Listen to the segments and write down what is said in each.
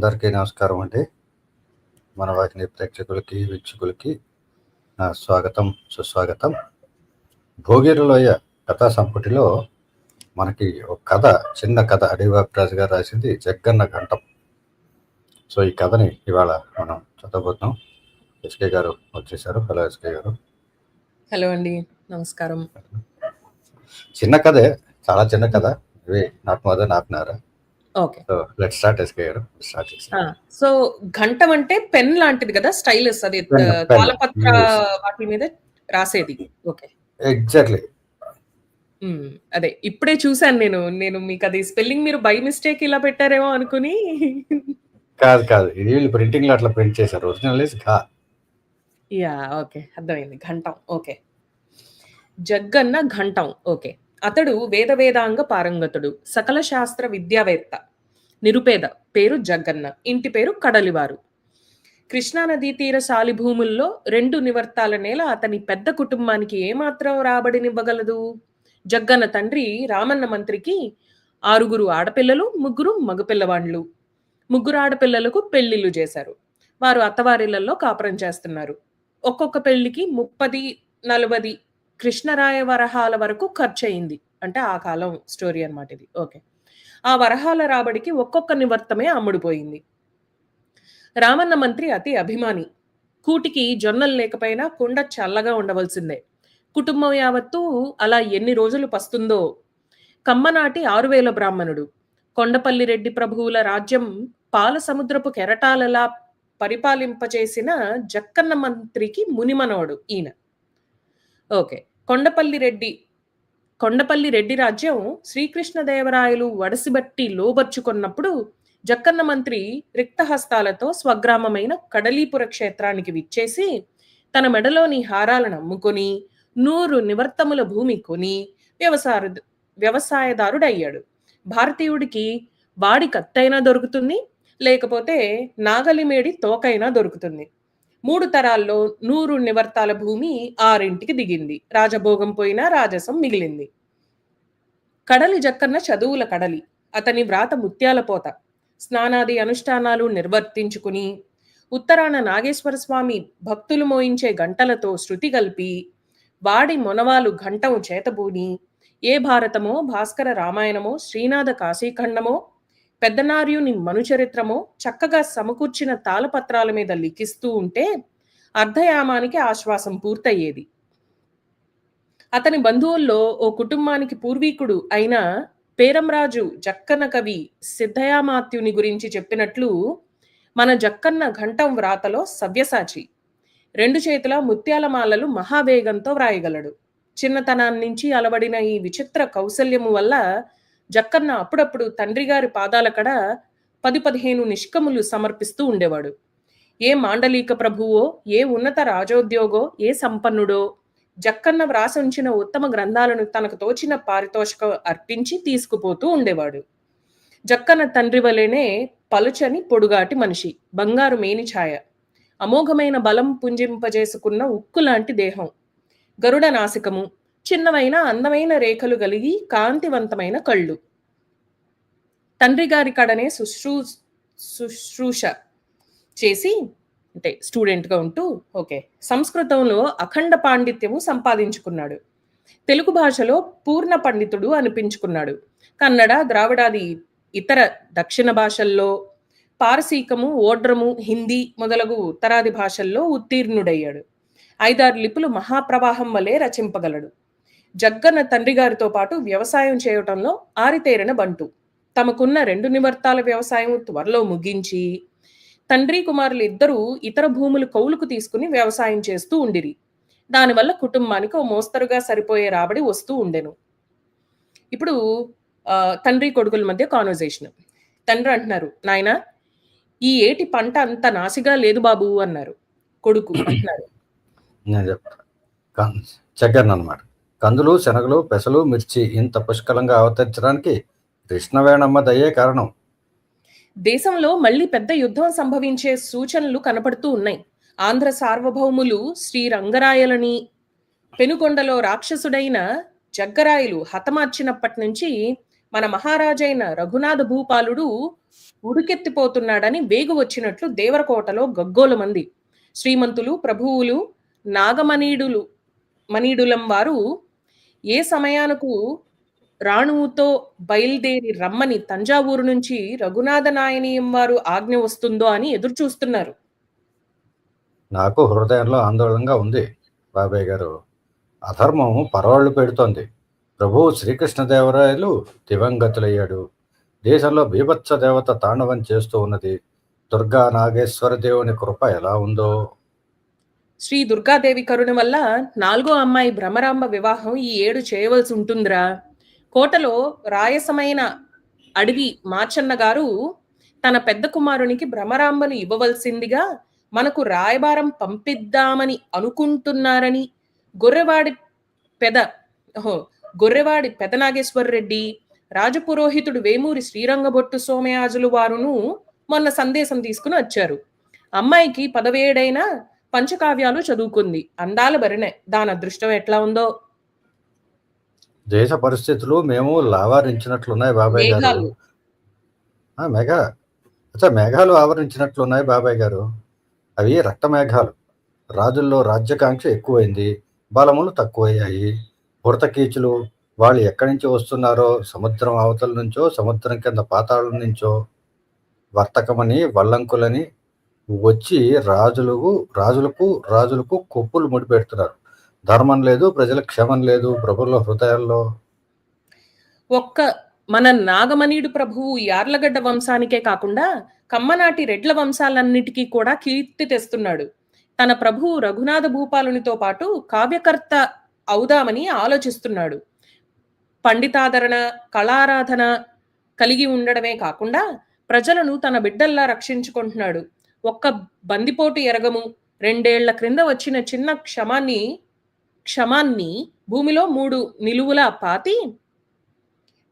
అందరికీ నమస్కారం అండి. మన వాకిని ప్రేక్షకులకి వీక్షకులకి నా స్వాగతం సుస్వాగతం. భోగిరిలోయ కథా సంపుటిలో మనకి ఒక కథ చిన్న కథ అడివాప్రాజు గారు రాసింది జగ్గన్న ఘంటం. సో ఈ కథని ఇవాళ మనం చదవబోతున్నాం. ఎస్కే గారు వచ్చేసారు. హలో ఎస్కే గారు. హలో అండి. నమస్కారం. చిన్న కథే చాలా చిన్న కథ. ఇవి not more than half an hour. Okay so ఘంటం అంటే పెన్ లాంటిది కదా స్టైలిస్ అది. తాళపత్ర Yes. వాటి మీద రాసేది. ఓకే. ఎగ్జాక్ట్లీ. అదే ఇప్పుడే చూసాను నేను నేను మీకు అది స్పెల్లింగ్ మీరు బై మిస్టేక్ ఇలా పెట్టారేమో అనుకుని. కాదు కాదు ఇది వీళ్ళు ప్రింటింగ్లో అట్లా ప్రింట్ చేశారు. ఒరిజినల్ ఇస్ ఘా. యా ఓకే అర్థమైంది. ఘంటం ఓకే. జగ్గన్న ఘంటం ఓకే. అతడు వేద వేదాంగ పారంగతుడు సకల శాస్త్ర విద్యావేత్త. నిరుపేద పేరు జగ్గన్న ఇంటి పేరు కడలివారు. కృష్ణానదీ తీర సాలిభూముల్లో రెండు నివర్తాల నేల అతని పెద్ద కుటుంబానికి ఏమాత్రం రాబడినివ్వగలదు? జగ్గన్న తండ్రి రామన్న మంత్రికి ఆరుగురు ఆడపిల్లలు ముగ్గురు మగపిల్లవాండ్లు. ముగ్గురు ఆడపిల్లలకు పెళ్ళిళ్ళు చేశారు. వారు అత్తవారిళ్ళలో కాపురం చేస్తున్నారు. ఒక్కొక్క పెళ్ళికి ముప్పది నలభది కృష్ణరాయ వరహాల వరకు ఖర్చు అయింది అంటే ఆ కాలం స్టోరీ అనమాట ఇది. ఓకే. ఆ వరహాల రాబడికి ఒక్కొక్క నివర్తమే అమ్ముడుపోయింది. రామన్న మంత్రి అతి అభిమాని. కూటికి జొన్నలు లేకపోయినా కుండ చల్లగా ఉండవలసిందే. కుటుంబం యావత్తు అలా ఎన్ని రోజులు పస్తుందో. కమ్మనాటి ఆరువేల బ్రాహ్మణుడు. కొండపల్లి రెడ్డి ప్రభువుల రాజ్యం పాల సముద్రపు కెరటాలలా పరిపాలింపచేసిన జక్కన్న మంత్రికి మునిమనోడు ఈయన. ఓకే. కొండపల్లి రెడ్డి. కొండపల్లి రెడ్డి రాజ్యం శ్రీకృష్ణదేవరాయలు వడసిబట్టి లోబర్చుకున్నప్పుడు జక్కన్న మంత్రి రిక్తహస్తాలతో స్వగ్రామమైన కడలీపుర క్షేత్రానికి విచ్చేసి తన మెడలోని హారాలను అమ్ముకొని నూరు నివర్తముల భూమి కొని వ్యవసాయ వ్యవసాయదారుడయ్యాడు. భారతీయుడికి వాడి కత్తైనా దొరుకుతుంది లేకపోతే నాగలిమేడి తోకైనా దొరుకుతుంది. మూడు తరాల్లో నూరు నివర్తాల భూమి ఆరింటికి దిగింది. రాజభోగం పోయినా రాజసం మిగిలింది. కడలి జక్కన్న చదువుల కడలి. అతని వ్రాత ముత్యాల పోత. స్నానాది అనుష్ఠానాలు నిర్వర్తించుకుని ఉత్తరాన నాగేశ్వర స్వామి భక్తులు మోయించే గంటలతో శృతి కలిపి వాడి మొనవాలు ఘంటము చేతబూని ఏ భారతమో భాస్కర రామాయణమో శ్రీనాథ కాశీఖండమో పెద్దనార్యుని మనుచరిత్రమో చక్కగా సమకూర్చిన తాళపత్రాల మీద లిఖిస్తూ ఉంటే అర్ధయామానికి ఆశ్వాసం పూర్తయ్యేది. అతని బంధువుల్లో ఓ కుటుంబానికి పూర్వీకుడు అయిన పేరంరాజు జక్కన్న కవి సిద్ధయామాత్యుని గురించి చెప్పినట్లు మన జక్కన్న ఘంటం వ్రాతలో సవ్యసాచి రెండు చేతుల ముత్యాల మాలలు మహావేగంతో వ్రాయగలడు. చిన్నతనాన్నించి అలవడిన ఈ విచిత్ర కౌశల్యము వల్ల జక్కన్న అప్పుడప్పుడు తండ్రి గారి పాదాల కడ పది పదిహేను నిష్కములు సమర్పిస్తూ ఉండేవాడు. ఏ మాండలీక ప్రభువో ఏ ఉన్నత రాజోద్యోగో ఏ సంపన్నుడో జక్కన్న వ్రాసించిన ఉత్తమ గ్రంథాలను తనకు తోచిన పారితోషికం అర్పించి తీసుకుపోతూ ఉండేవాడు. జక్కన్న తండ్రి వలెనే పలుచని పొడుగాటి మనిషి బంగారు మేని ఛాయ అమోఘమైన బలం పుంజింపజేసుకున్న ఉక్కు లాంటి దేహం గరుడ నాసికము చిన్నవైన అందమైన రేఖలు కలిగి కాంతివంతమైన కళ్ళు. తండ్రి గారి కడనే శుశ్రూ శుశ్రూష చేసి అంటే స్టూడెంట్గా ఉంటూ ఓకే సంస్కృతంలో అఖండ పాండిత్యము సంపాదించుకున్నాడు. తెలుగు భాషలో పూర్ణ పండితుడు అనిపించుకున్నాడు. కన్నడ ద్రావిడాది ఇతర దక్షిణ భాషల్లో పారసీకము ఓడ్రము హిందీ మొదలగు ఉత్తరాది భాషల్లో ఉత్తీర్ణుడయ్యాడు. ఐదారు లిపులు మహాప్రవాహం వలె రచింపగలడు. జగ్గన్న తండ్రి గారితో పాటు వ్యవసాయం చేయటంలో ఆరితేరిన బంటు. తమకున్న రెండు నివర్తాల వ్యవసాయం త్వరలో ముగించి తండ్రి కుమారులు ఇద్దరూ ఇతర భూములు కౌలుకు తీసుకుని వ్యవసాయం చేస్తూ ఉండిరి. దానివల్ల కుటుంబానికి ఓ మోస్తరుగా సరిపోయే రాబడి వస్తూ ఉండెను. ఇప్పుడు తండ్రి కొడుకుల మధ్య కాన్వర్జేషన్ తండ్రి అంటున్నారు నాయనా ఈ ఏటి పంట అంత నాసిగా లేదు బాబు అన్నారు. కొడుకు అంటున్నారు. నేను అనమాట కందులు శనగలు పెసలు మిర్చి ఇంత పుష్కలంగా అవతరించడానికి కృష్ణవేణమ్మ దయ్యే కారణం. దేశంలో మళ్ళీ పెద్ద యుద్ధం సంభవించే సూచనలు కనపడుతూ ఉన్నాయి. ఆంధ్ర సార్వభౌములు శ్రీ రంగరాయలని పెనుకొండలో రాక్షసుడైన జగ్గరాయలు హతమార్చినప్పటి నుంచి మన మహారాజైన రఘునాథ భూపాలుడు ఉడుకెత్తిపోతున్నాడని వేగు వచ్చినట్లు దేవరకోటలో గగ్గోల మంది. శ్రీమంతులు ప్రభువులు నాగమణీడులు మనీడులం వారు ఏ సమయానికి రాణువుతో బయలుదేరి రమ్మని తంజావూరు నుంచి రఘునాథ నాయనీయం వారు ఆజ్ఞ వస్తుందో అని ఎదురు చూస్తున్నారు నాకు హృదయంలో ఆందోళనగా ఉంది బాబాయ్ గారు. అధర్మం పరవాళ్ళు పెడుతోంది. ప్రభువు శ్రీకృష్ణదేవరాయలు దివంగతులయ్యాడు. దేశంలో బీభత్స దేవత తాండవం చేస్తూ ఉన్నది. దుర్గా నాగేశ్వర దేవుని కృప ఎలా ఉందో? శ్రీ దుర్గాదేవి కరుణ వల్ల నాలుగో అమ్మాయి భ్రమరాంబ వివాహం ఈ ఏడు చేయవలసి ఉంటుందిరా. కోటలో రాయసమైన అడవి మాచన్న గారు తన పెద్ద కుమారునికి భ్రమరాంబను ఇవ్వవలసిందిగా మనకు రాయబారం పంపిద్దామని అనుకుంటున్నారని గొర్రెవాడి పెద ఓహో గొర్రెవాడి పెదనాగేశ్వర రెడ్డి రాజపురోహితుడు వేమూరి శ్రీరంగబొట్టు సోమయాజులు వారును మొన్న సందేశం తీసుకుని వచ్చారు. అమ్మాయికి పదవేడైనా పంచకావ్యాలు చదువుకుంది. అందాల భరిణె. దాని అదృష్టం ఎట్లా ఉందో? దేశ పరిస్థితులు మేము లావారించినట్లున్నాయి బాబాయ్ గారు. మేఘ. అచ్చా మేఘాలు ఆవరించినట్లున్నాయి బాబాయ్ గారు. అవి రక్త మేఘాలు. రాజుల్లో రాజ్యకాంక్ష ఎక్కువైంది. బలములు తక్కువయ్యాయి. బురతకీచులు వాళ్ళు ఎక్కడి నుంచి వస్తున్నారో? సముద్రం అవతల నుంచో? సముద్రం కింద పాతాళం నుంచో? వర్తకమని వల్లంకులని వచ్చి రాజులకు రాజులకు రాజులకు కొప్పులు ముడిపెడుతున్నారు ధర్మం లేదు ప్రజల క్షమం లేదు ప్రభుల హృదయాల్లో. ఒక్క మన నాగమణిడు ప్రభువు యార్లగడ్డ వంశానికే కాకుండా కమ్మనాటి రెడ్ల వంశాలన్నిటికీ కూడా కీర్తి తెస్తున్నాడు. తన ప్రభువు రఘునాథ భూపాలునితో పాటు కావ్యకర్త అవుదామని ఆలోచిస్తున్నాడు. పండితాదరణ కళారాధన కలిగి ఉండడమే కాకుండా ప్రజలను తన బిడ్డల్లా రక్షించుకుంటున్నాడు. ఒక్క బందిపోటు ఎరగము. రెండేళ్ళ క్రింద వచ్చిన చిన్న క్షమాన్ని క్షమాన్ని భూమిలో మూడు నిలువులా పాతి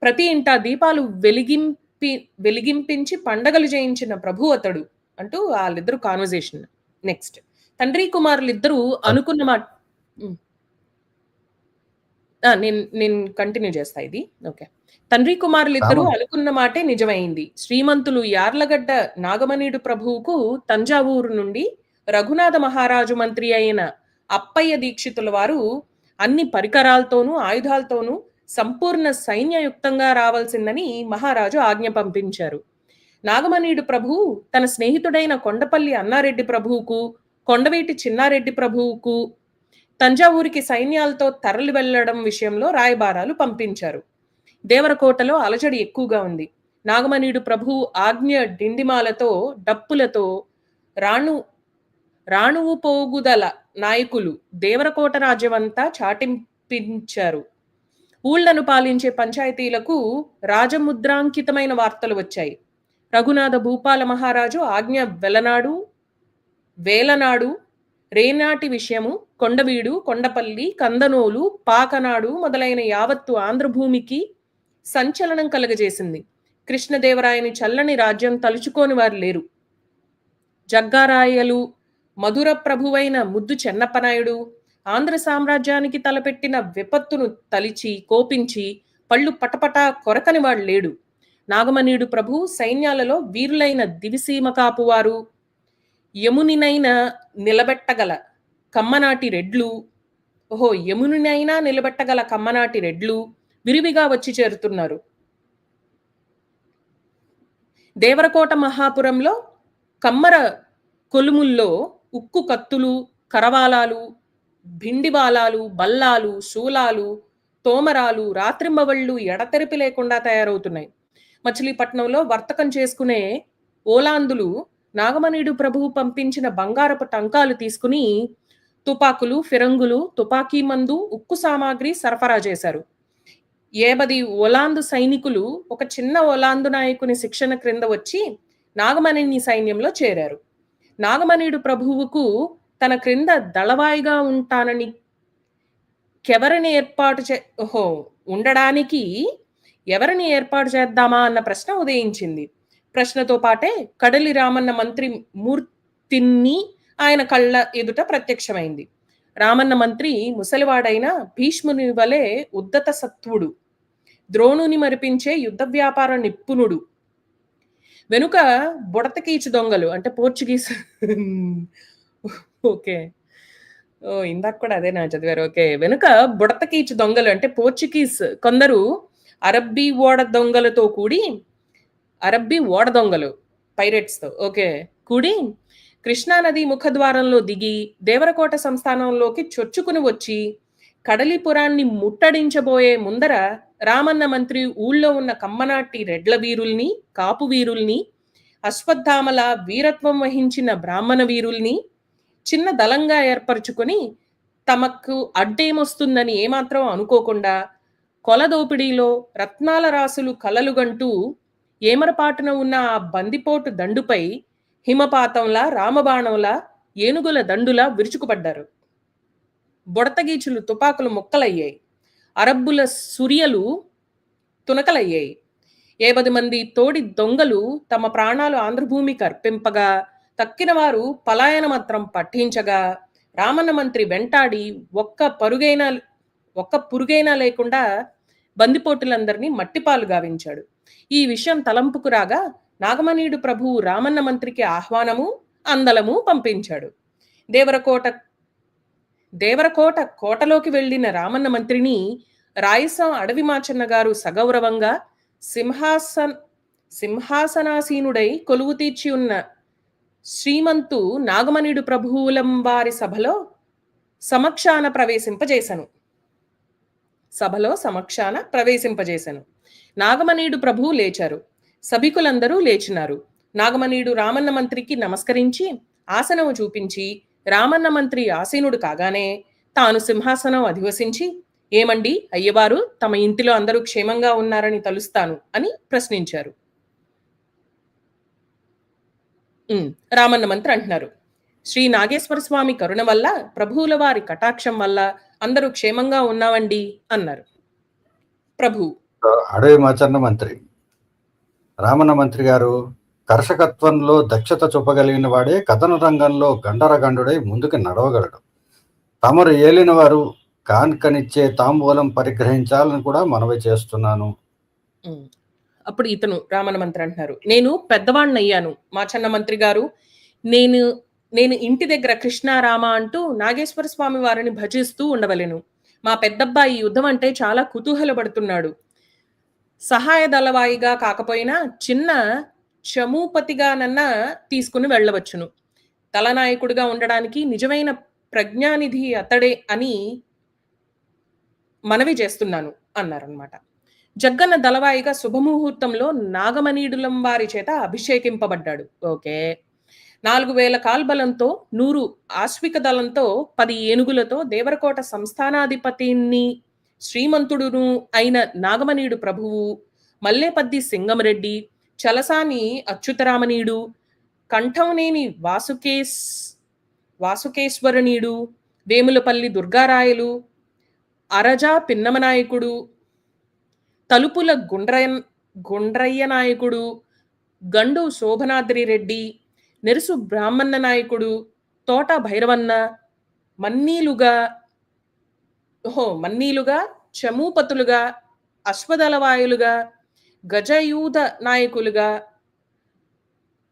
ప్రతి ఇంట దీపాలు వెలిగింపి వెలిగింపించి పండగలు చేయించిన ప్రభు అతడు అంటూ వాళ్ళిద్దరు కాన్వర్జేషన్ నెక్స్ట్ తండ్రి కుమారులిద్దరూ అనుకున్న మాట నేను నేను కంటిన్యూ చేస్తా ఇది. ఓకే తండ్రి కుమారులిద్దరూ రామ. అనుకున్న మాటే నిజమైంది. శ్రీమంతులు యార్లగడ్డ నాగమణిడు ప్రభువుకు తంజావూరు నుండి రఘునాథ మహారాజు మంత్రి అయిన అప్పయ్య దీక్షితుల వారు అన్ని పరికరాలతోనూ ఆయుధాలతోనూ సంపూర్ణ సైన్యయుక్తంగా రావాల్సిందని మహారాజు ఆజ్ఞ పంపించారు. నాగమణియుడు ప్రభువు తన స్నేహితుడైన కొండపల్లి అన్నారెడ్డి ప్రభువుకు కొండవీటి చిన్నారెడ్డి ప్రభువుకు తంజావూరికి సైన్యాలతో తరలి వెళ్ళడం విషయంలో రాయబారాలు పంపించారు. దేవరకోటలో అలజడి ఎక్కువగా ఉంది. నాగమణియుడు ప్రభువు ఆజ్ఞ డిండిమాలతో డప్పులతో రాణు రాణువు పోగుదల నాయకులు దేవరకోట రాజ్యమంతా చాటింపించారు. ఊళ్ళను పాలించే పంచాయతీలకు రాజముద్రాంకితమైన వార్తలు వచ్చాయి. రఘునాథ భూపాల మహారాజు ఆజ్ఞ వెలనాడు వేలనాడు రేనాటి విషయము కొండవీడు కొండపల్లి కందనోలు పాకనాడు మొదలైన యావత్తు ఆంధ్రభూమికి సంచలనం కలగజేసింది. కృష్ణదేవరాయని చల్లని రాజ్యం తలుచుకోని వారు లేరు. జగ్గారాయలు మధుర ప్రభువైన ముద్దు చెన్నప్పనాయుడు ఆంధ్ర సామ్రాజ్యానికి తలపెట్టిన విపత్తును తలిచి కోపించి పళ్ళు పటపట కొరకని వాడు లేడు. నాగమణియుడు ప్రభు సైన్యాలలో వీరులైన దివిసీమ కాపువారు. యమునినైనా నిలబెట్టగల కమ్మనాటి రెడ్లు. ఓహో యమునినైనా నిలబెట్టగల కమ్మనాటి రెడ్లు విరివిగా వచ్చి చేరుతున్నారు. దేవరకోట మహాపురంలో కమ్మర కొలుముల్లో ఉక్కు కత్తులు కరవాలాలు భిండివాలాలు బల్లాలు శూలాలు తోమరాలు రాత్రింబవళ్ళు ఎడతెరిపి లేకుండా తయారవుతున్నాయి. మచిలీపట్నంలో వర్తకం చేసుకునే ఓలాందులు నాగమణిడు ప్రభువు పంపించిన బంగారపు టంకాలు తీసుకుని తుపాకులు ఫిరంగులు తుపాకీ మందు ఉక్కు సామాగ్రి సరఫరా చేశారు. ఏబది ఒలాందు సైనికులు ఒక చిన్న ఒలాందు నాయకుని శిక్షణ క్రింద వచ్చి నాగమణిని సైన్యంలో చేరారు. నాగమణిడు ప్రభువుకు తన క్రింద దళవాయిగా ఉంటానని కెవరిని ఏర్పాటు చే ఓహో ఉండడానికి ఎవరిని ఏర్పాటు చేద్దామా అన్న ప్రశ్న ఉదయించింది. ప్రశ్నతో పాటే కడలి రామన్న మంత్రి మూర్తిని ఆయన కళ్ళ ఎదుట ప్రత్యక్షమైంది. రామన్న మంత్రి ముసలివాడైన భీష్ముని వలె ఉద్దత సత్వుడు. ద్రోణుని మరిపించే యుద్ధ వ్యాపార నిపుణుడు. వెనుక బుడతకీచు దొంగలు అంటే పోర్చుగీస్. ఓకే. ఓ ఇందాక కూడా అదే నా చదివారు. ఓకే. వెనుక బుడతకీచు దొంగలు అంటే పోర్చుగీస్. కొందరు అరబ్బీ ఓడ దొంగలతో కూడి అరబ్బీ ఓడ దొంగలు పైరెట్స్తో ఓకే. కూడి కృష్ణానది ముఖద్వారంలో దిగి దేవరకోట సంస్థానంలోకి చొచ్చుకుని వచ్చి కడలిపురాన్ని ముట్టడించబోయే ముందర రామన్న మంత్రి ఊళ్ళో ఉన్న కమ్మనాటి రెడ్ల వీరుల్ని కాపు వీరుల్ని అశ్వత్థామల వీరత్వం వహించిన బ్రాహ్మణ వీరుల్ని చిన్న దళంగా ఏర్పరచుకొని తమకు అడ్డేమొస్తుందని ఏమాత్రం అనుకోకుండా కొలదోపిడీలో రత్నాల రాసులు కలలుగంటూ ఏమరపాటున ఉన్న ఆ బందిపోటు దండుపై హిమపాతంలా రామబాణంలా ఏనుగుల దండులా విరుచుకుపడ్డారు. బుడతగీచులు తుపాకులు ముక్కలయ్యాయి. అరబ్బుల సురియలు తునకలయ్యాయి. ఏపది మంది తోడి దొంగలు తమ ప్రాణాలు ఆంధ్రభూమికి అర్పింపగా తక్కిన వారు పలాయన మంత్రం పట్టించగా రామన్న మంత్రి వెంటాడి ఒక్క పరుగైనా ఒక్క పురుగైనా లేకుండా బందిపోటులందరినీ మట్టిపాలు గావించాడు. ఈ విషయం తలంపుకు రాగా నాగమణీయుడు ప్రభువు రామన్న మంత్రికి ఆహ్వానము అందలము పంపించాడు. దేవరకోట దేవరకోట కోటలోకి వెళ్ళిన రామన్న మంత్రిని రాయసం అడవి మాచన్న గారు సగౌరవంగా సింహాసన్ సింహాసనాసీనుడై కొలువు తీర్చి ఉన్న శ్రీమంతు నాగమణిడు ప్రభువులం వారి సభలో సమక్షాన ప్రవేశింపజేశను సభలో సమక్షాన ప్రవేశింపజేశను నాగమణియుడు ప్రభువు లేచారు. సభికులందరూ లేచినారు. నాగమణియుడు రామన్న మంత్రికి నమస్కరించి ఆసనము చూపించి రామన్న మంత్రి ఆసీనుడు కాగానే తాను సింహాసనం అధివసించి ఏమండి అయ్యవారు తమ ఇంటిలో అందరూ క్షేమంగా ఉన్నారని తలుస్తాను అని ప్రశ్నించారు. రామన్న మంత్రి అంటున్నారు. శ్రీ నాగేశ్వర స్వామి కరుణ వల్ల ప్రభువుల వారి కటాక్షం వల్ల అందరూ క్షేమంగా ఉన్నామండి అన్నారు. ప్రభు అడవి మాచన్న మంత్రి. రామన్న మంత్రి గారు కర్షకత్వంలో దక్షత చూపగలిగిన వాడే కథన రంగంలో గండరగండుడై ముందుకు నడవగలడు. తమరు ఏలిన వారు కాన్కనిచ్చే తాంబూలం పరిగ్రహించాలని కూడా మనవి చేస్తున్నాను. అప్పుడు ఇతను రామన మంత్రి అంటున్నారు. నేను పెద్దవాణ్ణి అయ్యాను మా చన్న మంత్రి గారు నేను నేను ఇంటి దగ్గర కృష్ణారామ అంటూ నాగేశ్వర స్వామి వారిని భజిస్తూ ఉండవలెను. మా పెద్దబ్బాయి యుద్ధం అంటే చాలా కుతూహలపడుతున్నాడు. సహాయ దళవాయిగా కాకపోయినా చిన్న చమూపతిగానన్నా తీసుకుని వెళ్ళవచ్చును. తలనాయకుడిగా ఉండడానికి నిజమైన ప్రజ్ఞానిధి అతడే అని మనవి చేస్తున్నాను అన్నారనమాట జగ్గన్న దళవాయిగా శుభముహూర్తంలో నాగమనీడులం వారి చేత అభిషేకింపబడ్డాడు. ఓకే. నాలుగు వేల కాల్బలంతో నూరు ఆశ్విక దళంతో పది ఏనుగులతో దేవరకోట సంస్థానాధిపతిని శ్రీమంతుడును అయిన నాగమణీయుడు ప్రభువు మల్లేపద్ది సింగమరెడ్డి చలసాని అచ్యుతరామనీయుడు కంఠంనేని వాసుకేశ్ వాసుకేశ్వరనీయుడు వేములపల్లి దుర్గారాయలు అరజా పిన్నమనాయకుడు తలుపుల గుండ్రయ గుండ్రయ్య నాయకుడు గండు శోభనాద్రి రెడ్డి నెరుసు బ్రాహ్మణ నాయకుడు తోట భైరవన్న మన్నీలుగా ఓహో మన్నీలుగా చమూపతులుగా అశ్వదళవాయులుగా గజయూధ నాయకులుగా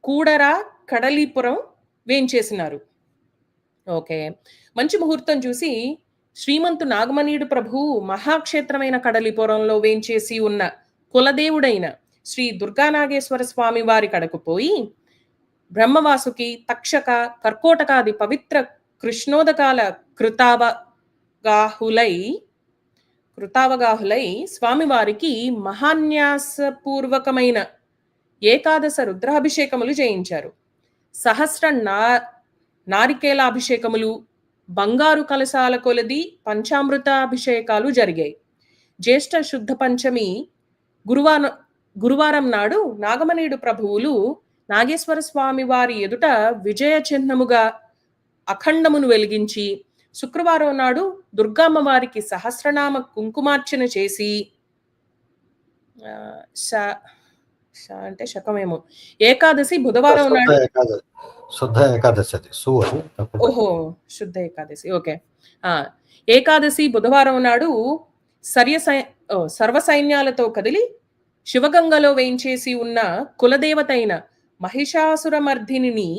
కూడరా కడలీపురం వేంచేసినారు. ఓకే. మంచి ముహూర్తం చూసి శ్రీమంతు నాగమణీయుడు ప్రభు మహాక్షేత్రమైన కడలిపురంలో వేంచేసి ఉన్న కులదేవుడైన శ్రీ దుర్గానాగేశ్వర స్వామి వారి కడకు పోయి బ్రహ్మవాసుకి తక్షక కర్కోటకాది పవిత్ర కృష్ణోదకాల కృతావగాహులై కృతావగాహులై స్వామివారికి మహాన్యాసపూర్వకమైన ఏకాదశ రుద్రాభిషేకములు చేయించారు. సహస్ర నా నారికేలాభిషేకములు బంగారు కలశాల కొలది పంచామృతాభిషేకాలు జరిగాయి. జ్యేష్ఠ శుద్ధ పంచమి గురువారం గురువారం నాడు నాగమనేయుడు ప్రభువులు నాగేశ్వర స్వామి వారి ఎదుట విజయ చిహ్నముగా అఖండమును వెలిగించి శుక్రవారం నాడు దుర్గామ్మ వారికి సహస్రనామ కుంకుమార్చన చేసి అంటే శకమేమో. ఏకాదశి బుధవారం నాడు శుద్ధ ఏకాదశి. ఓహో శుద్ధ ఏకాదశి. ఓకే. ఆ ఏకాదశి బుధవారం నాడు సర్య సర్వ సైన్యాలతో కదిలి శివగంగలో వేయించేసి ఉన్న కులదేవత అయిన మహిషాసురమర్ధిని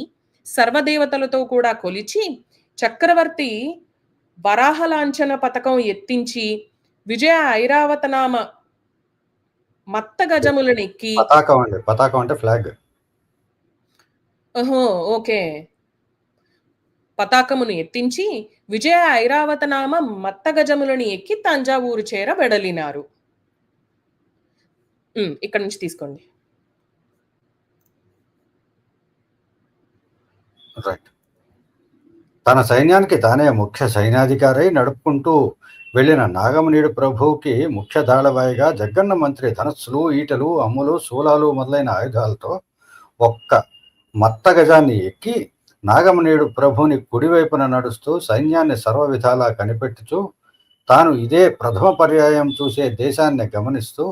సర్వదేవతలతో కూడా కొలిచి చక్రవర్తి వరాహలాంఛన పథకం ఎత్తించి విజయ ఐరావతనామ మత్త గజములనెక్కి పతాకం అండి. పతాకం అంటే ఫ్లాగ్ ఓహో ఓకే. పతాకమును ఎత్తించి విజయ ఐరావతనామ మత్త గజములను ఎక్కి తంజావూరు చేర వెడలినారు. ఇక్కడ నుంచి తీసుకోండి. రైట్ తన సైన్యానికి తానే ముఖ్య సైన్యాధికారి నడుపుకుంటూ వెళ్ళిన నాగమనీడు ప్రభువుకి ముఖ్య దాళవాయిగా జగ్గన్న మంత్రి ధనస్సులు ఈటలు అమ్ములు శూలాలు మొదలైన ఆయుధాలతో ఒక్క మత్త గజాన్ని ఎక్కి నాగమనీయుడు ప్రభుని కుడివైపున నడుస్తూ సైన్యాన్ని సర్వ విధాలా కనిపెట్టుచూ తాను ఇదే ప్రథమ పర్యాయం చూసే దేశాన్ని గమనిస్తూ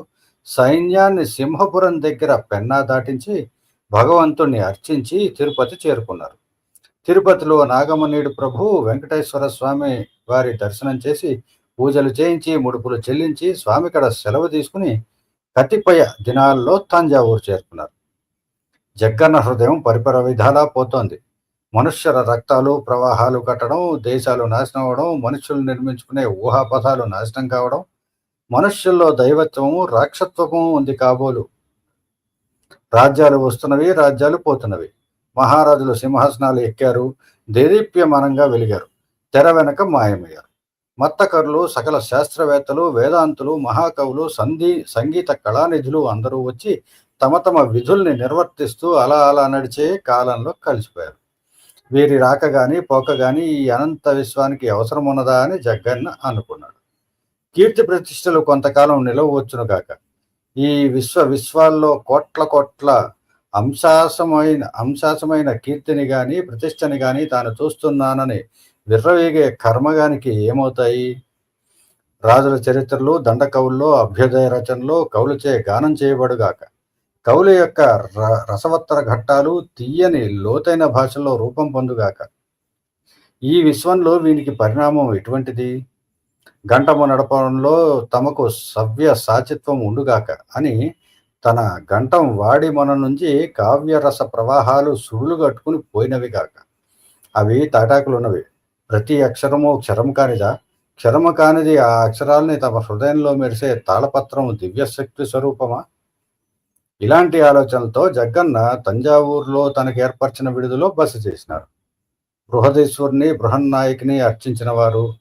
సైన్యాన్ని సింహపురం దగ్గర పెన్నా దాటించి భగవంతుణ్ణి అర్చించి తిరుపతి చేరుకున్నారు. తిరుపతిలో నాగమనీడు ప్రభు వెంకటేశ్వర స్వామి వారి దర్శనం చేసి పూజలు చేయించి ముడుపులు చెల్లించి స్వామి కడ సెలవు తీసుకుని కతిపయ దినాల్లో తంజావూరు చేరుకున్నారు. జగ్గన్న హృదయం పరిపర విధాలా పోతోంది. మనుష్యుల రక్తాలు ప్రవాహాలు కట్టడం దేశాలు నాశనం అవడం మనుషులు నిర్మించుకునే ఊహాపథాలు నాశనం కావడం మనుష్యుల్లో దైవత్వము రాక్షత్వము ఉంది కాబోలు. రాజ్యాలు వస్తున్నవి రాజ్యాలు పోతున్నవి. మహారాజులు సింహాసనాలు ఎక్కారు దేదీప్యమానంగా వెలిగారు తెర వెనక మాయమయ్యారు. మత్తకరులు సకల శాస్త్రవేత్తలు వేదాంతులు మహాకవులు సంధి సంగీత కళానిధులు అందరూ వచ్చి తమ తమ విధుల్ని నిర్వర్తిస్తూ అలా అలా నడిచే కాలంలో కలిసిపోయారు. వీరి రాక గాని పోక గాని ఈ అనంత విశ్వానికి అవసరం ఉన్నదా అని జగ్గన్న అనుకున్నాడు. కీర్తి ప్రతిష్టలు కొంతకాలం నిలవచ్చును గాక. ఈ విశ్వ విశ్వాల్లో కోట్ల కోట్ల అంశాసమైన అంశాసమైన కీర్తిని గాని ప్రతిష్టని గాని తాను చూస్తున్నానని విర్రవీగే కర్మగానికి ఏమవుతాయి? రాజుల చరిత్రలు దండకవుల్లో అభ్యుదయ రచనలో కవులచే గానం చేయబడుగాక. కవుల యొక్క ర- రసవత్తర ఘట్టాలు తీయని లోతైన భాషలో రూపం పొందుగాక. ఈ విశ్వంలో వీనికి పరిణామం ఎటువంటిది? గంటము నడపడంలో తమకు సవ్య సాచిత్వం ఉండుగాక అని తన గంటం వాడి మన నుంచి కావ్యరస ప్రవాహాలు సుడులు కట్టుకుని పోయినవి కాక. అవి తాటాకులున్నవి ప్రతి అక్షరము క్షరం కానిదా? క్షరము కానిది ఆ అక్షరాల్ని తమ హృదయంలో మెరిసే తాళపత్రం దివ్యశక్తి స్వరూపమా? ఇలాంటి ఆలోచనలతో జగ్గన్న తంజావూరులో తనకు ఏర్పరిచిన విడుదలో బస చేసినారు. బృహదీశ్వరుని బృహన్నాయకిని అర్చించిన వారు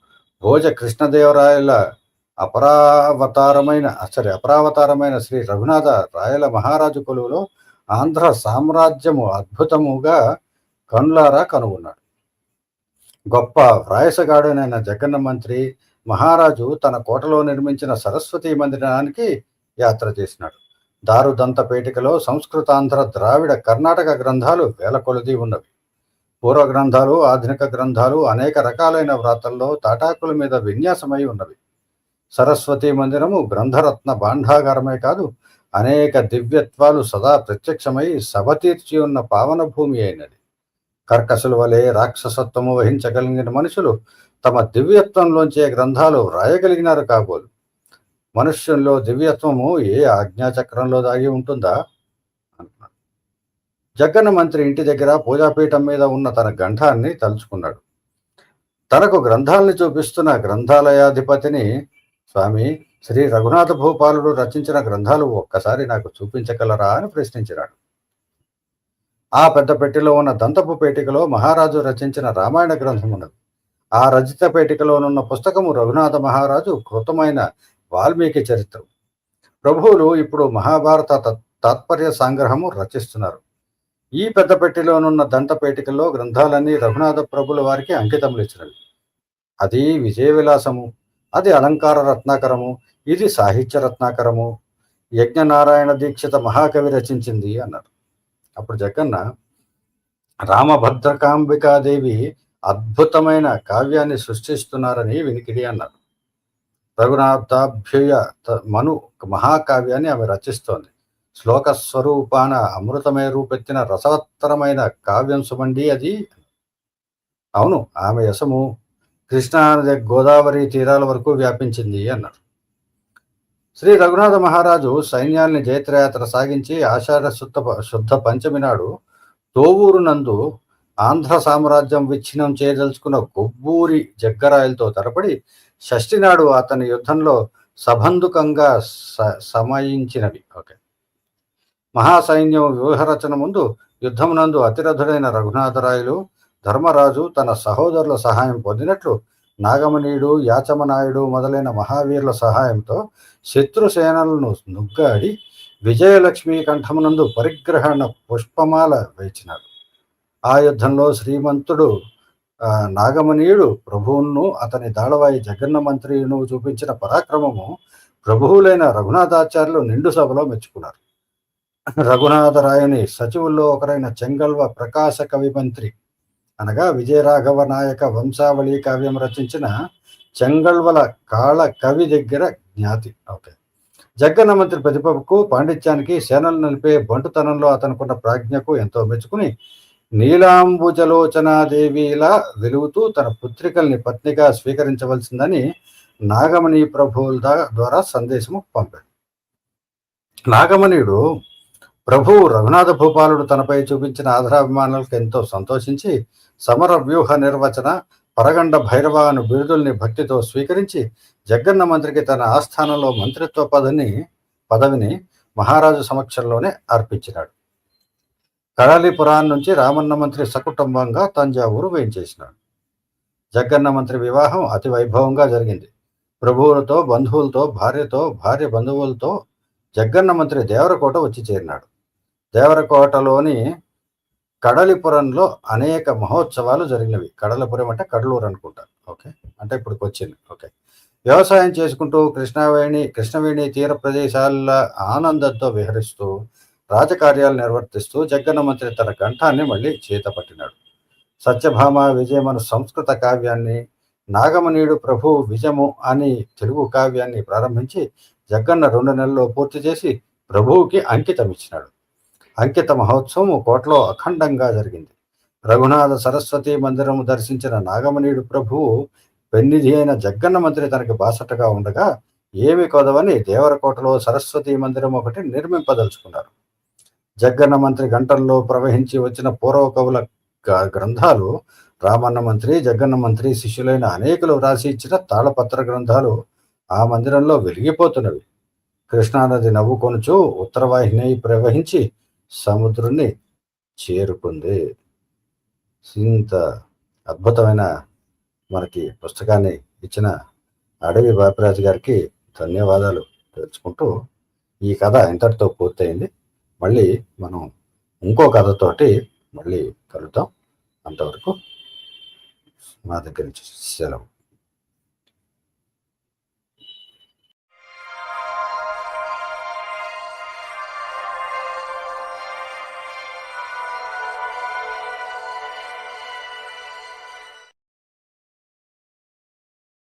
భోజ కృష్ణదేవరాయల అపరావతారమైన సరే అపరావతారమైన శ్రీ రఘునాథ రాయల మహారాజు కొలువులో ఆంధ్ర సామ్రాజ్యము అద్భుతముగా కనులారా కనుగొన్నాడు. గొప్ప వ్రాయసగాడునైన జగన్న మంత్రి మహారాజు తన కోటలో నిర్మించిన సరస్వతి మందిరానికి యాత్ర చేసినాడు. దారుదంత పేటికలో సంస్కృతాంధ్ర ద్రావిడ కర్ణాటక గ్రంథాలు వేల కొలది ఉన్నవి. పూర్వ గ్రంథాలు ఆధునిక గ్రంథాలు అనేక రకాలైన వ్రాతల్లో తాటాకుల మీద విన్యాసమై ఉన్నవి. సరస్వతి మందిరము గ్రంథరత్న భాండాగారమే కాదు అనేక దివ్యత్వాలు సదా ప్రత్యక్షమై సభ తీర్చి ఉన్న పావన భూమి అయినది. కర్కసుల వలె రాక్షసత్వము వహించగలిగిన మనుషులు తమ దివ్యత్వంలోంచే గ్రంథాలు రాయగలిగినారు కాబోలు. మనుష్యంలో దివ్యత్వము ఏ ఆజ్ఞాచక్రంలో దాగి ఉంటుందా? అంటున్నాడు. జగ్గన్న మంత్రి ఇంటి దగ్గర పూజాపీఠం మీద ఉన్న తన గంఠాన్ని తలుచుకున్నాడు. తనకు గ్రంథాలని చూపిస్తున్న గ్రంథాలయాధిపతిని స్వామి శ్రీ రఘునాథ భూపాలుడు రచించిన గ్రంథాలు ఒక్కసారి నాకు చూపించగలరా అని ప్రశ్నించినాడు. ఆ పెద్ద పెట్టెలో ఉన్న దంతపు పేటికలో మహారాజు రచించిన రామాయణ గ్రంథం ఉన్నది. ఆ రచిత పేటికలోనున్న పుస్తకము రఘునాథ మహారాజు కృతమైన వాల్మీకి చరిత్ర. ప్రభువులు ఇప్పుడు మహాభారత తత్- తాత్పర్య సంగ్రహము రచిస్తున్నారు. ఈ పెద్ద పెట్టెలోనున్న దంత పేటికలో గ్రంథాలన్నీ రఘునాథ ప్రభుల వారికి అంకితములు ఇచ్చినవి అది విజయ విలాసము అది అలంకార రత్నాకరము ఇది సాహిత్య రత్నాకరము. యజ్ఞనారాయణ దీక్షిత మహాకవి రచించింది అన్నారు. అప్పుడు జగన్న రామభద్రకాంబికాదేవి అద్భుతమైన కావ్యాన్ని సృష్టిస్తున్నారని వినికిడి అన్నారు రఘునాథాభ్యుయ త- మను మహాకావ్యాన్ని ఆమె రచిస్తోంది. శ్లోక స్వరూపాన అమృతమయ రూపెత్తిన రసవత్తరమైన కావ్యం సుమండి అది. అవును ఆమె యశము కృష్ణా నది గోదావరి తీరాల వరకు వ్యాపించింది అన్నారు శ్రీ రఘునాథ మహారాజు సైన్యాల్ని జైత్రయాత్ర సాగించి ఆషాఢ శుద్ధ శుద్ధ పంచమి నాడు తోవూరు నందు ఆంధ్ర సామ్రాజ్యం విచ్ఛిన్నం చేయదలుచుకున్న కొవ్వూరి జగ్గరాయలతో తరపడి షష్ఠి నాడు అతని యుద్ధంలో సబంధుకంగా స- సమయించినవి. ఓకే. మహాసైన్యం వ్యూహరచన ముందు యుద్ధమునందు అతిరథుడైన రఘునాథరాయలు ధర్మరాజు తన సహోదరుల సహాయం పొందినట్లు నాగమనీయుడు యాచమనాయుడు మొదలైన మహావీరుల సహాయంతో శత్రుసేనలను నుగ్గాడి విజయలక్ష్మి కంఠమునందు పరిగ్రహణ పుష్పమాల వేచినాడు. ఆ యుద్ధంలో శ్రీమంతుడు ఆ, నాగమనీయుడు ప్రభువును అతని దాళవాయి జగన్న మంత్రిను చూపించిన పరాక్రమము ప్రభువులైన రఘునాథాచార్యులు నిండు సభలో మెచ్చుకున్నారు. రఘునాథరాయుని సచివుల్లో ఒకరైన చెంగల్వ ప్రకాశ కవి మంత్రి అనగా విజయరాఘవ నాయక వంశావళి కావ్యం రచించిన చెంగల్వల కాళ కవి దగ్గర జ్ఞాతి. ఓకే. జగ్గన్న మంత్రి ప్రతిభకు పాండిత్యానికి సేనలు నిలిపే బంటుతనంలో అతనుకున్న ప్రాజ్ఞకు ఎంతో మెచ్చుకుని నీలాంబుజలోచనాదేవిలా వెలుగుతూ తన పుత్రికల్ని పత్నిగా స్వీకరించవలసిందని నాగమణి ప్రభువుల ద్వారా సందేశము పంపాడు. నాగమణియుడు ప్రభువు రఘునాథ భూపాలుడు తనపై చూపించిన ఆధారాభిమానులకు ఎంతో సంతోషించి సమర వ్యూహ నిర్వచన పరగండ భైరవ అను బిరుదుల్ని భక్తితో స్వీకరించి జగ్గన్న మంత్రికి తన ఆస్థానంలో మంత్రిత్వ పదవిని పదవిని మహారాజు సమక్షంలోనే అర్పించినాడు. కడాలిపురాన్ నుంచి రామన్న మంత్రి సకుటుంబంగా తంజావూరు వేయించేసినాడు. జగ్గన్న మంత్రి వివాహం అతి వైభవంగా జరిగింది. ప్రభువులతో బంధువులతో భార్యతో భార్య బంధువులతో జగ్గన్న మంత్రి దేవరకోట వచ్చి చేరినాడు. దేవరకోటలోని కడలిపురంలో అనేక మహోత్సవాలు జరిగినవి. కడలపురం అంటే కడలూరు అనుకుంటా. ఓకే? అంటే ఇప్పుడు వచ్చింది ఓకే. వ్యవసాయం చేసుకుంటూ కృష్ణవేణి కృష్ణవేణి తీర ప్రదేశాల ఆనందంతో విహరిస్తూ రాజకార్యాలు నిర్వర్తిస్తూ జగ్గన్న మంత్రి తన కంఠాన్ని మళ్ళీ చేత పట్టినాడు సత్యభామ విజయమను సంస్కృత కావ్యాన్ని నాగమనీయుడు ప్రభు విజము అని తెలుగు కావ్యాన్ని ప్రారంభించి జగ్గన్న రెండు నెలల్లో పూర్తి చేసి ప్రభువుకి అంకితం ఇచ్చినాడు అంకిత మహోత్సవం కోటలో అఖండంగా జరిగింది. రఘునాథ సరస్వతి మందిరము దర్శించిన నాగమనీయుడు ప్రభువు పెన్నిధి అయిన జగ్గన్న మంత్రి తనకి బాసటగా ఉండగా ఏమి కొదవని దేవరకోటలో సరస్వతి మందిరం ఒకటి నిర్మింపదలుచుకున్నారు. జగ్గన్న మంత్రి గంటల్లో ప్రవహించి వచ్చిన పూర్వ కవుల గ- గ్రంథాలు రామన్న మంత్రి జగ్గన్న మంత్రి శిష్యులైన అనేకులు వ్రాసి ఇచ్చిన తాళపత్ర గ్రంథాలు ఆ మందిరంలో వెలిగిపోతున్నవి. కృష్ణానది నవ్వుకొనుచు ఉత్తరవాహిని ప్రవహించి సముద్రుణ్ణి చేరుకుంది. ఇంత అద్భుతమైన మనకి పుస్తకాన్ని ఇచ్చిన అడవి బాపిరాజు గారికి ధన్యవాదాలు తెలుసుకుంటూ ఈ కథ ఇంతటితో పూర్తయింది. మళ్ళీ మనం ఇంకో కథతోటి మళ్ళీ కలుద్దాం. అంతవరకు మా దగ్గర నుంచి సెలవు.